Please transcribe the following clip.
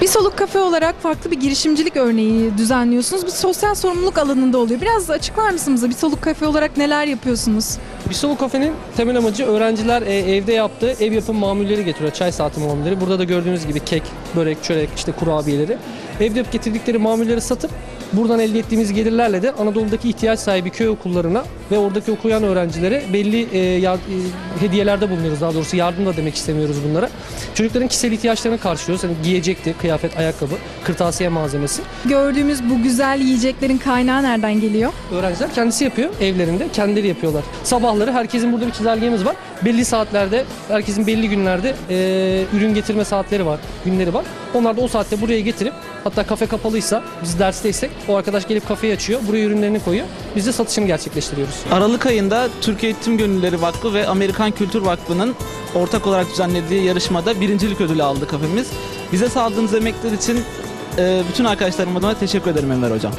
Bir soluk kafe olarak farklı bir girişimcilik örneği düzenliyorsunuz. Bir sosyal sorumluluk alanında oluyor. Biraz açıklar mısınız? Bir soluk kafe olarak neler yapıyorsunuz? Bisolo Kafe'nin temel amacı öğrenciler e, evde yaptığı ev yapım mamulleri getiriyor. Çay saati mamulleri. Burada da gördüğünüz gibi kek, börek, çörek, işte kurabiyeleri. Evde getirdikleri mamulleri satıp buradan elde ettiğimiz gelirlerle de Anadolu'daki ihtiyaç sahibi köy okullarına ve oradaki okuyan öğrencilere belli e, ya- e, hediyelerde bulunuyoruz. Daha doğrusu yardım da demek istemiyoruz bunlara. Çocukların kişisel ihtiyaçlarını karşılıyoruz. Hani giyecekti, kıyafet, ayakkabı, kırtasiye malzemesi. Gördüğümüz bu güzel yiyeceklerin kaynağı nereden geliyor? Öğrenciler kendisi yapıyor evlerinde, kendileri yapıyorlar. Sabahları herkesin burada bir çizelgemiz var. Belli saatlerde, herkesin belli günlerde e, ürün getirme saatleri var, günleri var. Onlar da o saatte buraya getirip hatta kafe kapalıysa, biz dersteysek o arkadaş gelip kafeyi açıyor, buraya ürünlerini koyuyor. Biz de satışını gerçekleştiriyoruz. Aralık ayında Türkiye Eğitim Gönüllüleri Vakfı ve Amerikan Kültür Vakfı'nın ortak olarak düzenlediği yarışmada birincilik ödülü aldı kafemiz. Bize sağladığınız emekler için e, bütün arkadaşlarım adına teşekkür ederim Enver Hocam.